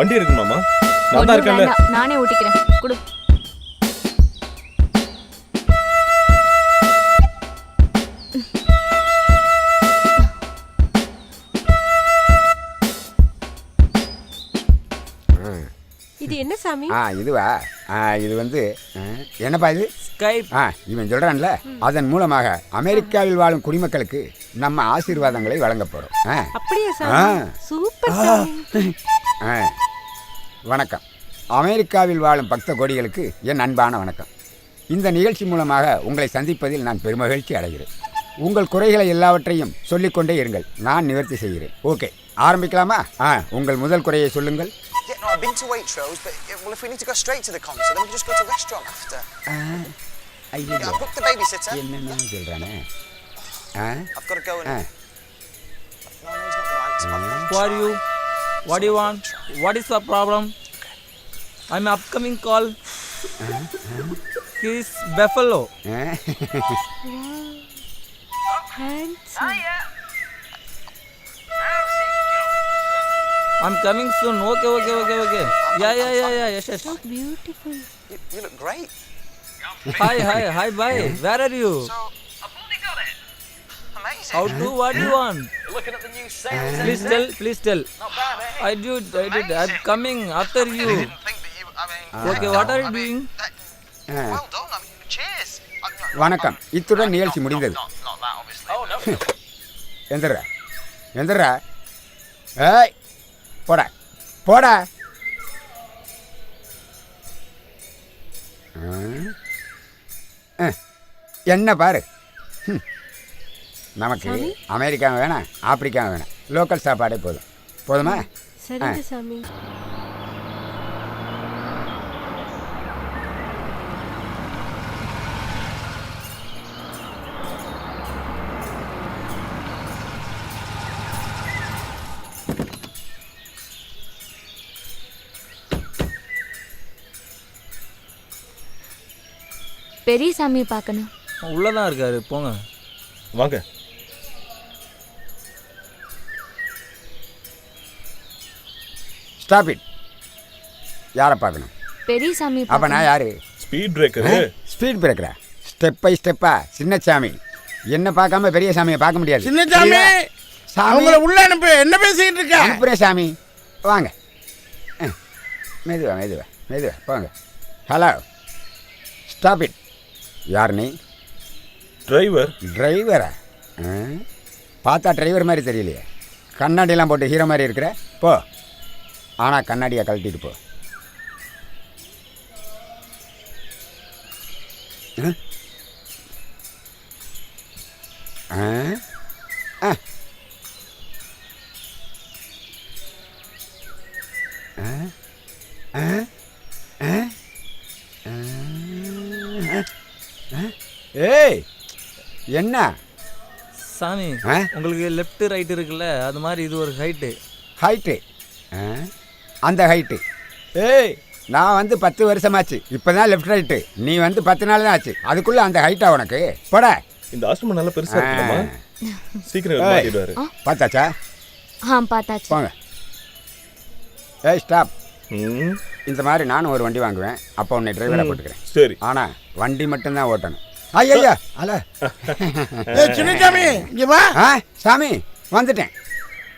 வண்டி இருக்கு மாமா. நான் தான் இருக்கேன்ல. நானே ஓட்டிக்கிறேன். கொடு. இது என்ன சாமி? ஆ இதுவா? ஆ இது வந்து ஆ, என்னப்பா இது? ஸ்கைப் ஆ இவன் சொல்கிறான்ல அதன் மூலமாக அமெரிக்காவில் வாழும் குடிமக்களுக்கு நம்ம ஆசீர்வாதங்களை வழங்க போகிறோம் ஆ. அப்படியா ஆ. சாமி சூப்பர் சாமி. ஆ. வணக்கம். அமெரிக்காவில் வாழும் பக்த கோடிகளுக்கு என் அன்பான வணக்கம். இந்த நிகழ்ச்சி மூலமாக உங்களை சந்திப்பதில் நான் பெருமகிழ்ச்சி அடைகிறேன். உங்கள் குறைகளை எல்லாவற்றையும் சொல்லிக்கொண்டே இருங்கள். நான் நிவர்த்தி செய்கிறேன். ஓகே ஆரம்பிக்கலாமா? ஆ உங்கள் முதல் குறையை சொல்லுங்கள். என்னென்னு சொல்கிறானே ஆ. What do you want? What is the problem? I'm upcoming call. He is Buffalo. Handsome. I'm coming soon. Okay, okay, okay, okay. Yeah, yeah, yeah, yeah. Yes, yes. Beautiful. You, you look great. Hi, hi, hi, bye. Where are you? So, How to? What do you want? Looking at the new sales. Please tell, please tell. Not bad, eh? I did, I did. I'm coming after I you. didn't think that you. I mean. Okay, what are you doing? well done. I mean, cheers. I- வணக்கம் இத்துடன் நிகழ்ச்சி முடிந்தது. Oh. எந்திரா எந்திரா ஏய் போடா போடா என்ன பாரு ஹம். நமக்கு அமெரிக்கா வேணாம் ஆப்பிரிக்கா வேணாம் லோக்கல் சாப்பாடே போதும். போதுமா? சரிங்க சாமி. பெரிய சாமியை பார்க்கணும். உள்ளதான் இருக்காரு. போங்க. வாங்க. ஸ்டாப் இட் யாரை பார்க்கணும்? பெரிய சாமியை அப்போ நான் யாரு? ஸ்பீட் பிரேக்கரு ஸ்பீட் பிரேக்கரா ஸ்டெப் பை ஸ்டெப்பா சின்ன சாமி என்ன பார்க்காம பெரிய சாமியை பார்க்க முடியாது. சின்னசாமி புரியுதா? சாமி. அவங்கள உள்ள அனுப்பு. என்ன பேசிக்கிட்டு இருக்க? அனுப்புகிறேன் சாமி. வாங்க. மெதுவா மெதுவா மெதுவா. போங்க. ஹலோ ஸ்டாப் இட் யார் நீ? டிரைவர் டிரைவரா பார்த்தா டிரைவர் மாதிரி தெரியலையே. கண்ணாடிலாம் போட்டு ஹீரோ மாதிரி இருக்கிற? போ. ஆனால் கண்ணாடியை கழட்டிட்டு போ? ஆ? ஆ. ஆ? ஆ? ஆ? ஆ? ஆ? ஏய் என்ன சாமி ஆ? உங்களுக்கு லெஃப்ட் ரைட் இருக்குல்ல அது மாதிரி இது ஒரு ஹைட்டு ஹைட்டு அந்த ஹைட்டு ஏய். நான் வந்து பத்து வருஷமாச்சு. இப்போ தான் லெஃப்ட் ரைட்டு நீ வந்து பத்து நாள் தான் ஆச்சு. அதுக்குள்ளே அந்த ஹைட்டா உனக்கு? போட. இந்த ஆசிரமம் நல்லா பெருசா இருக்குமா? சீக்கிரம் ஏய். மாட்டிடுவாரு பார்த்தாச்சா? ஆ பார்த்தாச்சு. போங்க. ஏய் ஸ்டாப் இந்த மாதிரி நானும் ஒரு வண்டி வாங்குவேன். அப்போ உன்னை டிரைவராக போட்டுக்கிறேன். சரி. ஆனால் வண்டி மட்டும்தான் ஓட்டணும். ஐயா அல்ல ஏய் சின்னசாமி இங்க வா. ஆ சாமி வந்துட்டேன்.